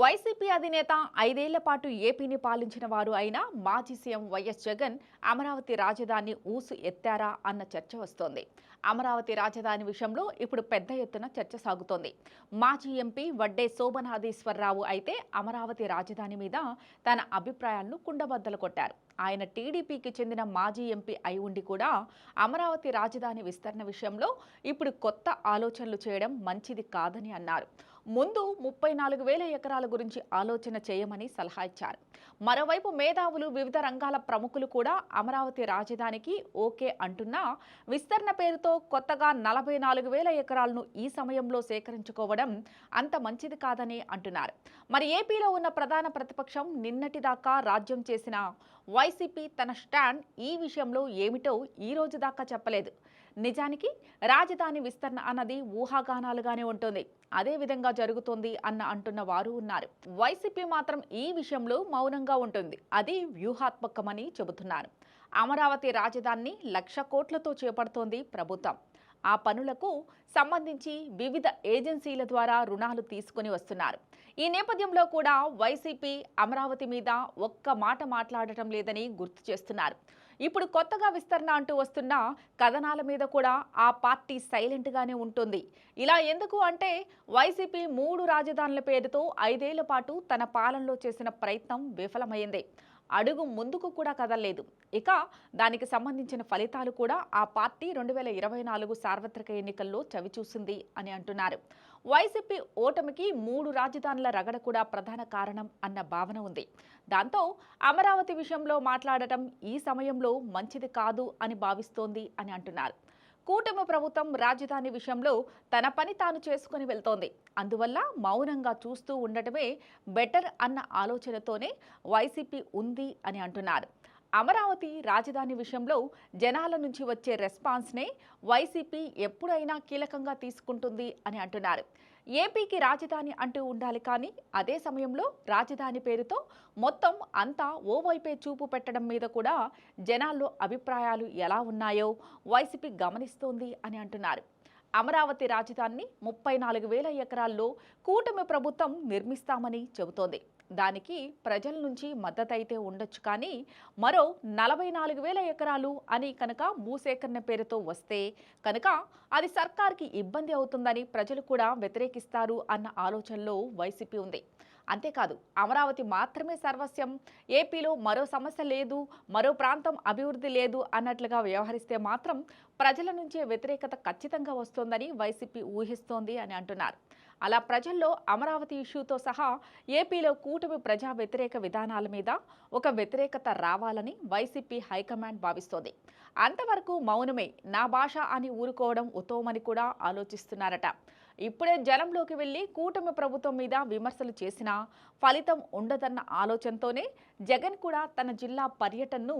YCP అధినేత ఐదేళ్ళ పాటు ఏపీని పాలించిన వారు అయిన మాజీ సీఎం వైఎస్ జగన్ అమరావతి రాజధాని ఊసు ఎత్తారా అన్న చర్చ వస్తోంది. అమరావతి రాజధాని విషయంలో ఇప్పుడు పెద్ద ఎత్తున చర్చ సాగుతోంది. మాజీ ఎంపీ వడ్డే శోభనాధీశ్వరరావు అయితే అమరావతి రాజధాని మీద తన అభిప్రాయాలను కుండబద్దలు కొట్టారు. ఆయన టీడీపీకి చెందిన మాజీ ఎంపీ అయి ఉండి కూడా అమరావతి రాజధాని విస్తరణ విషయంలో ఇప్పుడు కొత్త ఆలోచనలు చేయడం మంచిది కాదని అన్నారు. ముందు ముప్పై నాలుగు వేల ఎకరాల గురించి ఆలోచన చేయమని సలహా ఇచ్చారు. మరోవైపు మేధావులు వివిధ రంగాల ప్రముఖులు కూడా అమరావతి రాజధానికి ఓకే అంటున్నా విస్తరణ పేరుతో కొత్తగా నలభై నాలుగు వేల ఎకరాలను ఈ సమయంలో సేకరించుకోవడం అంత మంచిది కాదని అంటున్నారు. మరి ఏపీలో ఉన్న ప్రధాన ప్రతిపక్షం నిన్నటిదాకా రాజ్యం చేసిన వై వైసీపీ తన స్టాండ్ ఈ విషయంలో ఏమిటో ఈ రోజు దాకా చెప్పలేదు. నిజానికి రాజధాని విస్తరణ అన్నది ఊహాగానాలుగానే ఉంటుంది. అదే విధంగా జరుగుతుంది అన్న అంటున్న వారు ఉన్నారు. వైసీపీ మాత్రం ఈ విషయంలో మౌనంగా ఉంటుంది. అది వ్యూహాత్మకమని చెబుతున్నారు. అమరావతి రాజధానిని లక్ష కోట్లతో చేపడుతోంది ప్రభుత్వం. ఆ పనులకు సంబంధించి వివిధ ఏజెన్సీల ద్వారా రుణాలు తీసుకుని వస్తున్నారు. ఈ నేపథ్యంలో కూడా వైసీపీ అమరావతి మీద ఒక్క మాట మాట్లాడటం లేదని గుర్తు చేస్తున్నారు. ఇప్పుడు కొత్తగా విస్తరణ అంటూ వస్తున్న కథనాల మీద కూడా ఆ పార్టీ సైలెంట్గానే ఉంటుంది. ఇలా ఎందుకు అంటే వైసీపీ మూడు రాజధానుల పేరుతో ఐదేళ్ళ పాటు తన పాలనలో చేసిన ప్రయత్నం విఫలమైంది. అడుగు ముందుకు కూడా కదలలేదు. ఇక దానికి సంబంధించిన ఫలితాలు కూడా ఆ పార్టీ రెండు వేల ఇరవై నాలుగు సార్వత్రిక ఎన్నికల్లో చవిచూసింది అని అంటున్నారు. వైసీపీ ఓటమికి మూడు రాజధానుల రగడ కూడా ప్రధాన కారణం అన్న భావన ఉంది. దాంతో అమరావతి విషయంలో మాట్లాడటం ఈ సమయంలో మంచిది కాదు అని భావిస్తోంది అని అంటున్నారు. కూటమి ప్రభుత్వం రాజధాని విషయంలో తన పని తాను చేసుకుని వెళ్తోంది. అందువల్ల మౌనంగా చూస్తూ ఉండటమే బెటర్ అన్న ఆలోచనతోనే వైసీపీ ఉంది అని అంటున్నారు. అమరావతి రాజధాని విషయంలో జనాల నుంచి వచ్చే రెస్పాన్స్నే వైసీపీ ఎప్పుడైనా కీలకంగా తీసుకుంటుంది అని అంటున్నారు. ఏపీకి రాజధాని అంటూ ఉండాలి కానీ అదే సమయంలో రాజధాని పేరుతో మొత్తం అంతా ఓవైపే చూపు పెట్టడం మీద కూడా జనాల్లో అభిప్రాయాలు ఎలా ఉన్నాయో వైసీపీ గమనిస్తోంది అని అంటున్నారు. అమరావతి రాజధానిని ముప్పై నాలుగు వేల ఎకరాల్లో కూటమి ప్రభుత్వం నిర్మిస్తామని చెబుతోంది. దానికి ప్రజల నుంచి మద్దతైతే ఉండొచ్చు. కానీ మరో నలభై నాలుగు వేల ఎకరాలు అని కనుక భూసేకరణ పేరుతో వస్తే కనుక అది సర్కార్కి ఇబ్బంది అవుతుందని ప్రజలు కూడా వ్యతిరేకిస్తారు అన్న ఆలోచనలో వైసీపీ ఉంది. అంతేకాదు అమరావతి మాత్రమే సర్వస్వం ఏపీలో మరో సమస్య లేదు మరో ప్రాంతం అభివృద్ధి లేదు అన్నట్లుగా వ్యవహరిస్తే మాత్రం ప్రజల నుంచే వ్యతిరేకత ఖచ్చితంగా వస్తోందని వైసీపీ ఊహిస్తోంది అని అంటున్నారు. అలా ప్రజల్లో అమరావతి ఇష్యూతో సహా ఏపీలో కూటమి ప్రజా వ్యతిరేక విధానాల మీద ఒక వ్యతిరేకత రావాలని వైసీపీ హైకమాండ్ భావిస్తోంది. అంతవరకు మౌనమే నా భాష అని ఊరుకోవడం ఉత్తమని కూడా ఆలోచిస్తున్నారట. ఇప్పుడే జనంలోకి వెళ్ళి కూటమి ప్రభుత్వం మీద విమర్శలు చేసినా ఫలితం ఉండదన్న ఆలోచనతోనే జగన్ కూడా తన జిల్లా పర్యటనను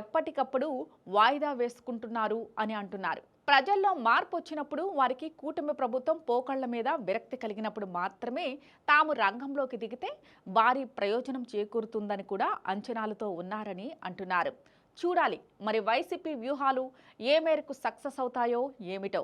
ఎప్పటికప్పుడు వాయిదా వేసుకుంటున్నారు అని అంటున్నారు. ప్రజల్లో మార్పు వచ్చినప్పుడు వారికి కూటమి ప్రభుత్వం పోకళ్ళ మీద విరక్తి కలిగినప్పుడు మాత్రమే తాము రంగంలోకి దిగితే భారీ ప్రయోజనం చేకూరుతుందని కూడా అంచనాలతో ఉన్నారని అంటున్నారు. చూడాలి. మరి వైసీపీ వ్యూహాలు ఏ మేరకు సక్సెస్ అవుతాయో ఏమిటో.